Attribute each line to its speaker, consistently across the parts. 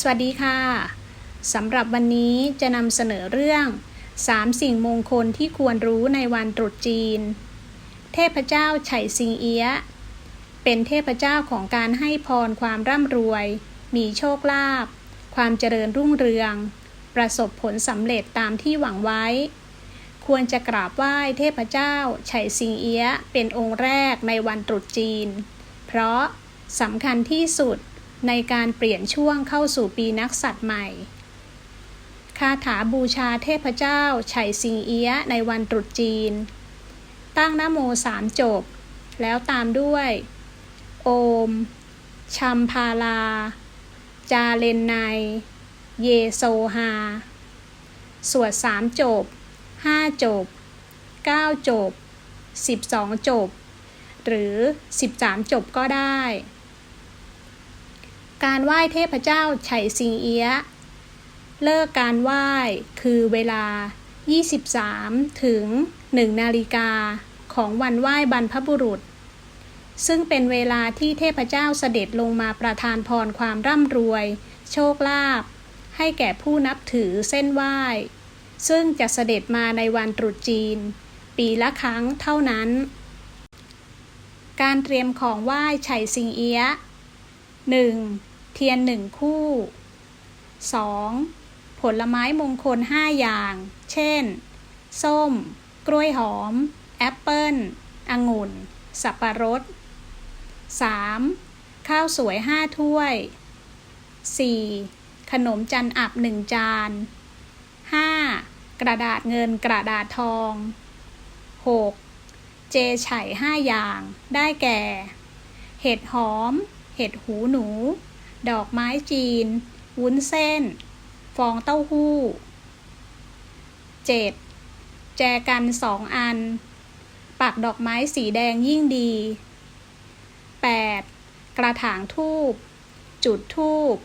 Speaker 1: สวัสดีค่ะสำหรับวันนี้จะนำเสนอเรื่อง 3 สิ่งมงคลที่ควรรู้ในวันตรุษจีน เทพเจ้าไฉซิงเอียะเป็นเทพเจ้าของการให้พรความร่ำรวย มีโชคลาภความเจริญรุ่งเรือง ประสบผลสำเร็จตามที่หวังไว้ ควรจะกราบไหว้เทพเจ้าไฉซิงเอียะเป็นองค์แรกในวันตรุษจีน เพราะสำคัญที่สุด ในการเปลี่ยนช่วงเข้าสู่ปีนักสัตว์ใหม่ คาถาบูชาเทพเจ้าไฉซิงเอียในวันตรุษจีน ตั้งนโมสามจบ แล้วตามด้วย โอม ชัมพาลา จาเลนไน เยโซฮา สวดสามจบห้าจบเก้าจบสิบสองจบ หรือสิบสามจบก็ได้ การไหว้เทพเจ้าไฉซิงเอียะเลิกการไหว้คือเวลา 23 ถึง 1 นาฬิกาของวันไหว้บรรพบุรุษ ซึ่งเป็นเวลาที่เทพเจ้าเสด็จลงมาประทานพรความร่ำรวย โชคลาภให้แก่ผู้นับถือเส้นไหว้ ซึ่งจะเสด็จมาในวันตรุษจีน ปีละครั้งเท่านั้น การเตรียมของไหว้ไฉซิงเอียะ 1. เทียนหนึ่งคู่ 2. ผลไม้มงคล 5 อย่าง เช่น ส้ม กล้วยหอม แอปเปิ้ล องุ่น สับปะรด 3. ข้าวสวย 5 ถ้วย 4. ขนมจันอับ 1 จาน 5. กระดาษเงินกระดาษทอง 6. เจไฉ5อย่าง ได้แก่ เห็ดหอม เห็ดหูหนู ดอกไม้จีน วุ้นเส้น ฟองเต้าหู้ 7. แจกันสองอัน ปักดอกไม้สีแดงยิ่งดี 8. กระถางทูบ จุดทูบ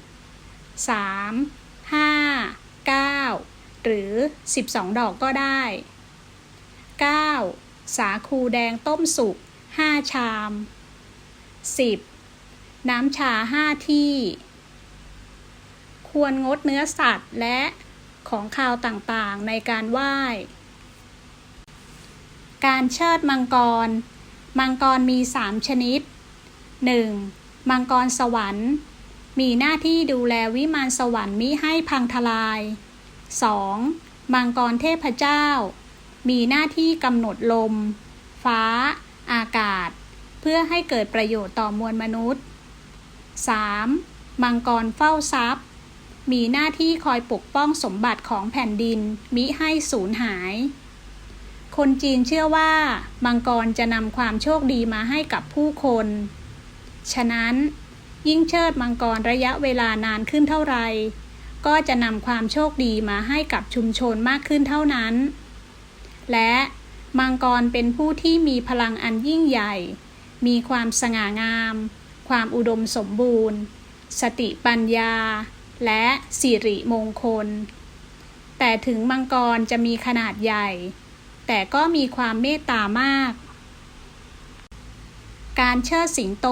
Speaker 1: 3. 5 9 หรือ 12 ดอกก็ได้ 9. สาคูแดงต้มสุก 5 ชาม 10. น้ำชา5ที่ ควรงดเนื้อสัตว์และของคาวต่างๆในการไหว้ การเชิดมังกร มังกรมี3ชนิด 1. มังกรสวรรค์ มีหน้าที่ดูแลวิมานสวรรค์มิให้พังทลาย 2. มังกรเทพเจ้า มีหน้าที่กำหนดลม ฟ้า อากาศ เพื่อให้เกิดประโยชน์ต่อมวลมนุษย์ 3. มังกรเฝ้าทรัพย์ มีหน้าที่คอยปกป้องสมบัติของแผ่นดินมิให้สูญหาย คนจีนเชื่อว่า มังกรจะนำความโชคดีมาให้กับผู้คน ฉะนั้น ยิ่งเชิดมังกรระยะเวลานานขึ้นเท่าไหร่ก็จะนำความโชคดีมาให้กับชุมชนมากขึ้นเท่านั้น และมังกรเป็นผู้ที่มีพลังอันยิ่งใหญ่ มีความสง่างาม ความอุดมสมบูรณ์ สติปัญญา และสิริมงคล แต่ถึงมังกรจะมีขนาดใหญ่ แต่ก็มีความเมตตามาก การเชิดสิงโต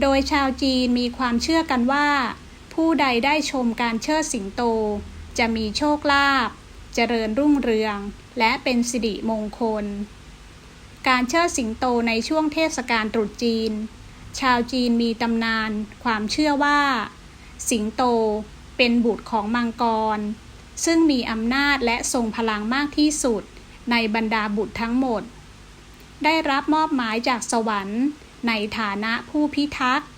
Speaker 1: โดยชาวจีนมีความเชื่อกันว่า ผู้ใดได้ชมการเชิดสิงโต จะมีโชคลาภ เจริญรุ่งเรือง และเป็นสิริมงคล การเชิดสิงโตในช่วงเทศกาลตรุษจีน ชาวจีนมีตำนาน ความเชื่อว่า สิงโตเป็นบุตรของมังกร ซึ่งมีอำนาจและทรงพลังมากที่สุดในบรรดาบุตรทั้งหมด ได้รับมอบหมายจากสวรรค์ ในฐานะผู้พิทักษ์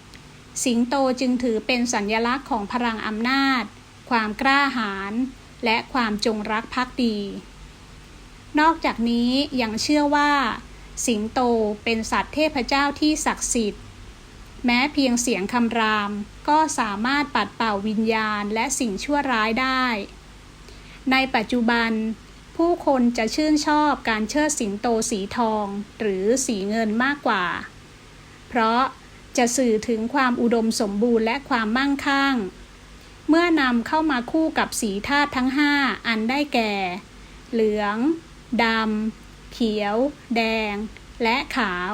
Speaker 1: สิงโตจึงถือเป็นสัญญลักษณ์ของพลังอำนาจ ความกล้าหาญ และความจงรักภักดี นอกจากนี้ยังเชื่อว่า สิงโตเป็นสัตว์เทพเจ้าที่ศักดิ์สิทธิ์ แม้เพียงเสียงคำรามก็สามารถปัดเป่าวิญญาณและสิ่งชั่วร้ายได้ ในปัจจุบัน ผู้คนจะชื่นชอบการเชิดสิงโตสีทองหรือสีเงินมากกว่า เพราะจะสื่อถึงความอุดมสมบูรณ์และความมั่งคั่ง เมื่อนำเข้ามาคู่กับสีธาตุทั้งห้าอันได้แก่ เหลืองดำ เขียว แดง และขาว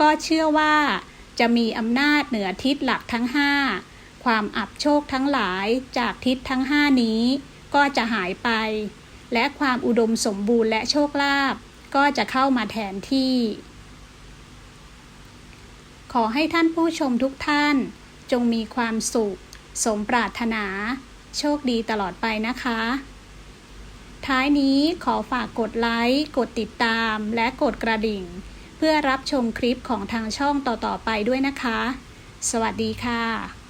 Speaker 1: ก็เชื่อว่าจะมีอำนาจเหนือทิศหลักทั้งห้าความอับโชคทั้งหลายจากทิศทั้งห้านี้ ก็จะหายไป และความอุดมสมบูรณ์และโชคลาภก็จะเข้ามาแทนที่ ขอให้ท่านผู้ชมทุกท่าน จงมีความสุข สมปรารถนา โชคดีตลอดไปนะคะ ท้ายนี้ขอฝากกดไลค์ กดติดตาม และกดกระดิ่ง เพื่อรับชมคลิปของทางช่องต่อๆไปด้วยนะคะ สวัสดีค่ะ